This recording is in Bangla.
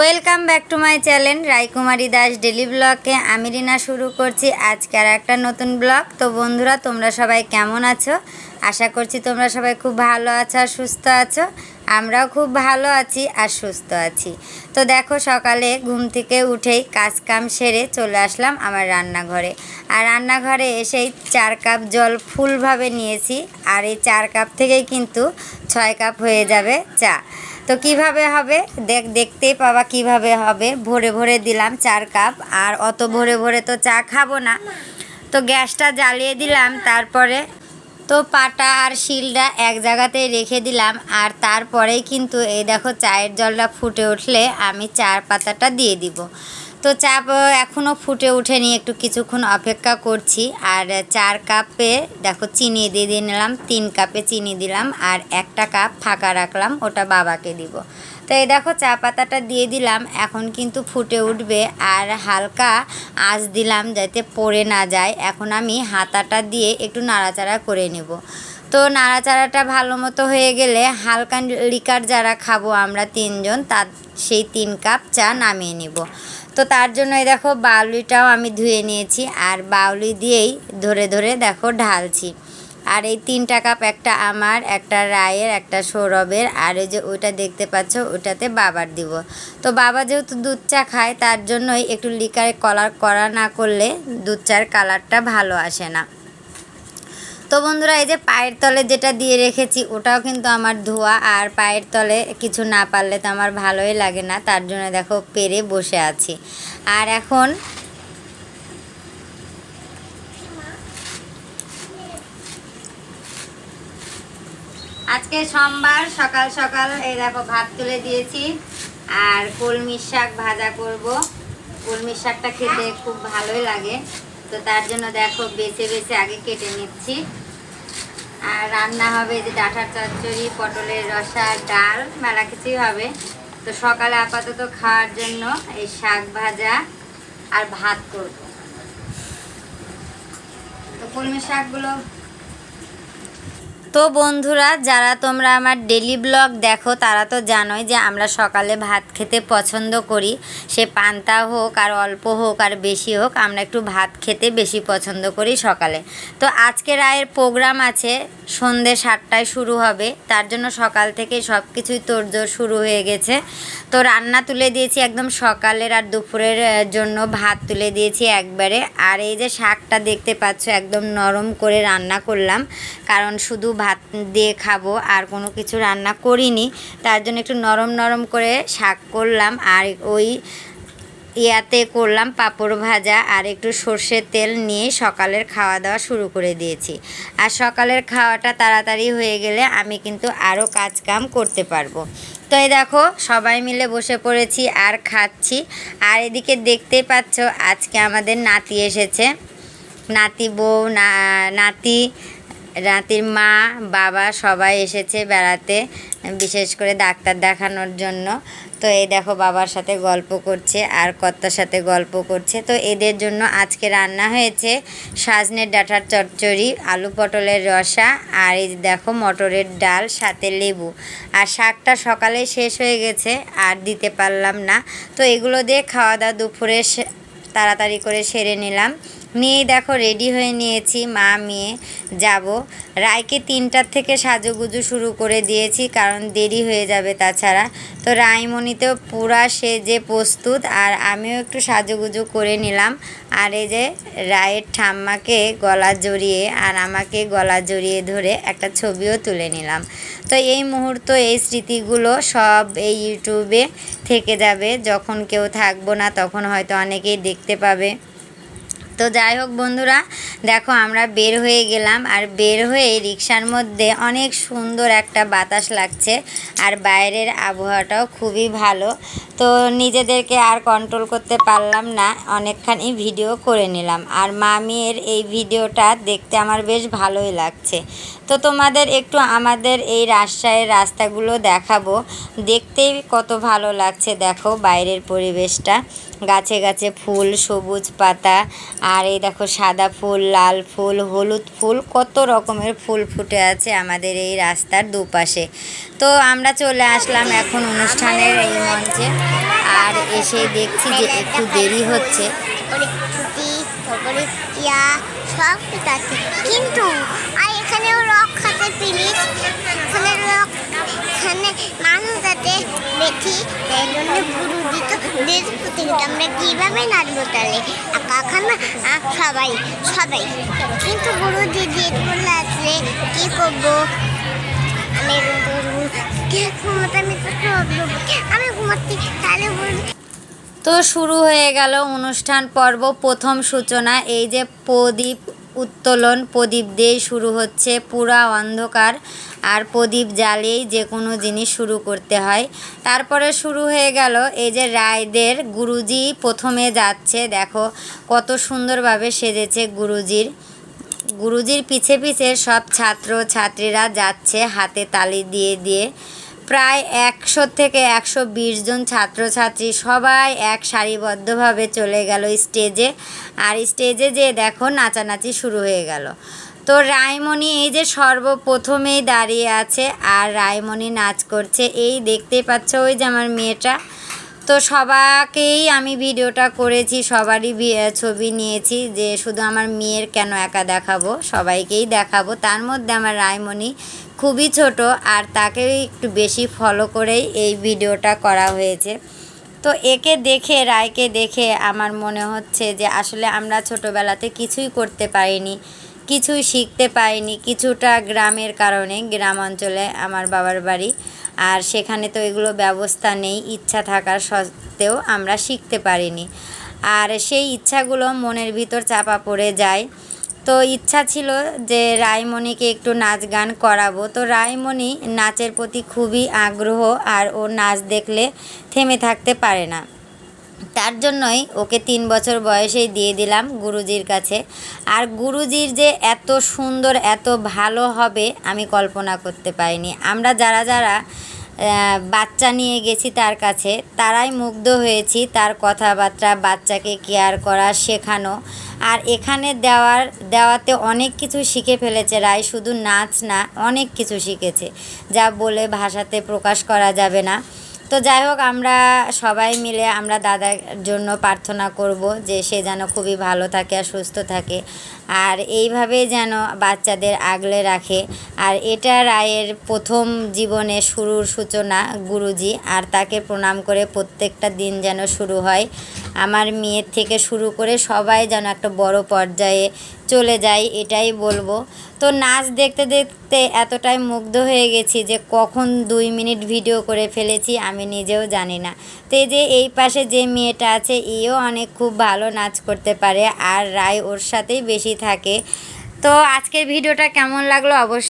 Welcome back to my channel Raykumari Das daily ব্লগকে আমি রিনা শুরু করছি আজকে আর একটা নতুন ব্লগ তো বন্ধুরা, তোমরা সবাই কেমন আছো? আশা করছি তোমরা সবাই খুব ভালো আছো আর সুস্থ আছো। আমরাও খুব ভালো আছি আর সুস্থ আছি। তো দেখো, সকালে ঘুম থেকে উঠেই কাজ কাম সেরে চলে আসলাম আমার রান্নাঘরে। আর রান্নাঘরে এসেই চার কাপ জল ফুলভাবে নিয়েছি। আর এই চার কাপ থেকেই কিন্তু ছয় কাপ হয়ে যাবে চা। তো কীভাবে হবে? দেখ, দেখতেই পাবা কীভাবে হবে। ভরে ভরে দিলাম চার কাপ, আর অত ভরে ভরে তো চা খাব না। তো গ্যাসটা জ্বালিয়ে দিলাম, তারপরে তো পাটা আর শিলটা এক জায়গাতে রেখে দিলাম, আর তারপরেই কিন্তু এই দেখো চায়ের জলটা ফুটে উঠলে আমি চার পাতাটা দিয়ে দিব। তো চা এখনও ফুটে ওঠেনি, একটু কিছুক্ষণ অপেক্ষা করছি। আর চার কাপে, দেখো, চিনি দিয়ে দিয়ে নিলাম, তিন কাপে চিনি দিলাম, আর একটা কাপ ফাঁকা রাখলাম, ওটা বাবাকে দিব। তো এই দেখো, চা পাতাটা দিয়ে দিলাম, এখন কিন্তু ফুটে উঠবে, আর হালকা আঁচ দিলাম যাতে পড়ে না যায়। এখন আমি হাতাটা দিয়ে একটু নাড়াচাড়া করে নেব। তো নাড়াচাড়াটা ভালো মতো হয়ে গেলে হালকা লিকার যারা খাব আমরা তিনজন, তার, সেই তিন কাপ চা নামিয়ে নিব। তো তার জন্য এই দেখো বাউলিটাও আমি ধুয়ে নিয়েছি আর বাউলি দিয়েই ধরে ধরে দেখো ঢালছি। আর এই তিনটা কাপ একটা আমার, একটা রায়ের, একটা সৌরভের আর ওই যে ওইটা দেখতে পাচ্ছ ওটাতে বাবার দিব। তো বাবা যেহেতু দুধ চা খায় তার জন্যই একটু লিকারে কলার করা না করলে দুধ চার কালারটা ভালো আসে না। তো বন্ধুরা, এই যে পায়ের তলে যেটা দিয়ে রেখেছি, ওটাও কিন্তু আমার ধোয়া। আর পায়ের তলে কিছু না পারলে তো আমার ভালোই লাগে না, তার জন্য দেখো পেরে বসে আছি। আর এখন আজকে সোমবার, সকাল সকাল এই দেখো ভাত তুলে দিয়েছি। আর কলমি শাক ভাজা করব। কলমি শাকটা খেতে খুব ভালোই লাগে। তো তার জন্য দেখো বেছে বেছে আগে কেটে নিচ্ছি। আর রান্না হবে যে ডাঁটার চচ্চড়ি, পটলের রসা, ডাল, মেলা কিছুই হবে। তো সকালে আপাতত খাওয়ার জন্য এই শাক ভাজা আর ভাত করব। তো কলমি শাকগুলো তো বন্ধুরা, যারা তোমরা আমার ডেলি ব্লগ দেখো, তারা তো জানোই যে আমরা সকালে ভাত খেতে পছন্দ করি। সে পান্তা হোক, আর অল্প হোক, আর বেশি হোক, আমরা একটু ভাত খেতে বেশি পছন্দ করি সকালে। তো আজকে রায়ের প্রোগ্রাম আছে, সন্ধে সাতটায় শুরু হবে। তার জন্য সকাল থেকে সব কিছুই তোড়জোড় শুরু হয়ে গেছে। তো রান্না তুলে দিয়েছি একদম সকালের আর দুপুরের জন্য ভাত তুলে দিয়েছি একবারে। আর এই যে শাকটা দেখতে পাচ্ছ, একদম নরম করে রান্না করলাম। কারণ শুধু ভাত দিয়ে খাব, আর কোনো কিছু রান্না করিনি। তার জন্য একটু নরম নরম করে শাক করলাম, আর ওই ইয়াতে করলাম পাঁপড় ভাজা, আর একটু সর্ষের তেল নিয়ে সকালের খাওয়া দাওয়া শুরু করে দিয়েছি। আর সকালের খাওয়াটা তাড়াতাড়ি হয়ে গেলে আমি কিন্তু আরও কাজ কাম করতে পারব। তো এই দেখো, সবাই মিলে বসে পড়েছি আর খাচ্ছি। আর এদিকে দেখতেই পাচ্ছ, আজকে আমাদের নাতি এসেছে। নাতি বউ, না, নাতি নাতির মা, বাবা সবাই এসেছে বেড়াতে, বিশেষ করে ডাক্তার দেখানোর জন্য। তো এই দেখো বাবার সাথে গল্প করছে আর কর্তার সাথে গল্প করছে। তো এদের জন্য আজকে রান্না হয়েছে সাজনের ডাঁটার চচ্চড়ি, আলু পটলের রসা আর এই দেখো মটরের ডাল, সাথে লেবু। আর শাকটা সকালে শেষ হয়ে গেছে, আর দিতে পারলাম না। তো এগুলো দিয়ে খাওয়া দাওয়া দুপুরে তাড়াতাড়ি করে সেরে নিলাম। নিয়েই দেখো রেডি হয়ে নিয়েছি, মা, মেয়ে, যাব। রায়কে তিনটার থেকে সাজুগুজু শুরু করে দিয়েছি, কারণ দেরি হয়ে যাবে তাছাড়া। তো রায়মণিতেও পুরা সেজে প্রস্তুত, আর আমিও একটু সাজুগুজু করে নিলাম। আর এই যে রায়ের ঠাম্মাকে গলা জড়িয়ে আর আমাকে গলা জড়িয়ে ধরে একটা ছবিও তুলে নিলাম। তো এই মুহূর্ত এই স্মৃতিগুলো সব এই ইউটিউবে থেকে যাবে। যখন কেউ থাকব না, তখন হয়তো অনেকেই দেখতে পাবে। তো যাই হোক বন্ধুরা, দেখো আমরা বের হয়ে গেলাম আর বের হয়ে রিক্সার মধ্যে অনেক সুন্দর একটা বাতাস লাগছে আর বাইরের আবহাওয়াটাও খুবই ভালো। তো নিজেদেরকে আর কন্ট্রোল করতে পারলাম না, অনেকখানি ভিডিও করে নিলাম। আর মামির এই ভিডিওটা দেখতে আমার বেশ ভালোই লাগছে। তো তোমাদের একটু আমাদের এই রাজশাহীর রাস্তাগুলো দেখাবো। দেখতেই কত ভালো লাগছে, দেখো বাইরের পরিবেশটা। গাছে গাছে ফুল, সবুজ পাতা, আর এই দেখো সাদা ফুল, লাল ফুল, হলুদ ফুল, কত রকমের ফুল ফুটে আছে আমাদের এই রাস্তার দুপাশে। তো আমরা চলে আসলাম এখন অনুষ্ঠানের এই মঞ্চে, আর এসে দেখছি যে একটু দেরি হচ্ছে। কিন্তু এখানেও রক খাতে প্লিজ। এখানে রক এখানে মানুষ যাতে বেশি তাই জন্য গুরু দিত দেশ প্রতিযোগিতা। আমরা কীভাবে নাচবো তাহলে? একা একা না আহ, সবাই সবাই। কিন্তু গুরু করলে আসলে কী করব? আমি আমি ঘুমাচ্ছি তাহলে তো শুরু হয়ে গেল অনুষ্ঠান পর্ব। প্রথম সূচনা এই যে প্রদীপ উত্তোলন প্রদীপ দিয়েই শুরু হচ্ছে। পুরা অন্ধকার আর প্রদীপ জ্বালিয়েই যে কোনো জিনিস শুরু করতে হয়। তারপরে শুরু হয়ে গেল এই যে রায়দের গুরুজি প্রথমে যাচ্ছে। দেখো কত সুন্দরভাবে সেজেছে গুরুজির। গুরুজির পিছে পিছে সব ছাত্র ছাত্রীরা যাচ্ছে হাতে তালি দিয়ে দিয়ে। প্রায় একশো থেকে একশো বিশ জন ছাত্রছাত্রী সবাই এক সারিবদ্ধভাবে চলে গেল স্টেজে। আর স্টেজে যে দেখো নাচানাচি শুরু হয়ে গেল। তো রায়মণি এই যে সর্বপ্রথমেই দাঁড়িয়ে আছে আর রায়মণি নাচ করছে। এই দেখতেই পাচ্ছ ওই যে আমার মেয়েটা। তো সবাকেই আমি ভিডিওটা করেছি, সবারই ছবি নিয়েছি যে শুধু আমার মেয়ের কেন একা দেখাবো, সবাইকেই দেখাবো। তার মধ্যে আমার রায়মণি খুবই ছোট আর তাকে একটু বেশি ফলো করেই এই ভিডিওটা করা হয়েছে। তো একে দেখে, রায়কে দেখে আমার মনে হচ্ছে যে আসলে আমরা ছোটোবেলাতে কিছুই করতে পারিনি, কিছুই শিখতে পারিনি, কিছুটা গ্রামের কারণে, গ্রাম অঞ্চলে আমার বাবার বাড়ি। আর সেখানে তো এগুলো ব্যবস্থা নেই, ইচ্ছা থাকার সত্ত্বেও আমরা শিখতে পারিনি। আর সেই ইচ্ছাগুলো মনের ভিতর চাপা পড়ে যায়। তো ইচ্ছা ছিল যে রায়মণিকে একটু নাচ গান করাবো। তো রায়মণি নাচের প্রতি খুবই আগ্রহ আর ও নাচ দেখলে থেমে থাকতে পারে না। তার জন্যই ওকে তিন বছর বয়সেই দিয়ে দিলাম গুরুজির কাছে। আর গুরুজির যে এত সুন্দর, এত ভালো হবে আমি কল্পনা করতে পারিনি। আমরা যারা যারা বাচ্চা নিয়ে গেছি তার কাছে, তারাই মুগ্ধ হয়েছি তার কথাবার্তা, বাচ্চাকে কেয়ার করা, শেখানো। আর এখানে দেওয়ার, দেওয়াতে অনেক কিছু শিখে ফেলেছে রায়, শুধু নাচ না, অনেক কিছু শিখেছে। যা বলে ভাষাতে প্রকাশ করা যাবে না। তো যাই হোক, আমরা সবাই মিলে আমরা দাদার জন্য প্রার্থনা করব যে সে যেন খুবই ভালো থাকে আর সুস্থ থাকে। আর এইভাবেই যেন বাচ্চাদের আগলে রাখে। আর এটা রায়ের প্রথম জীবনে শুরুর সূচনা গুরুজি, আর তাকে প্রণাম করে প্রত্যেকটা দিন যেন শুরু হয়। আমার মেয়ের থেকে শুরু করে সবাই যেন একটা বড় পর্যায়ে চলে যায়, এটাই বলব। তো নাচ দেখতে দেখতে এতটাই মুগ্ধ হয়ে গেছি যে কখন দুই মিনিট ভিডিও করে ফেলেছি আমি নিজেও জানি না। তো এই যে এই পাশে যে মেয়েটা আছে এও অনেক খুব ভালো নাচ করতে পারে আর রায় ওর সাথেই বেশি থাকে। তো আজকের ভিডিওটা কেমন লাগল অবশ্যই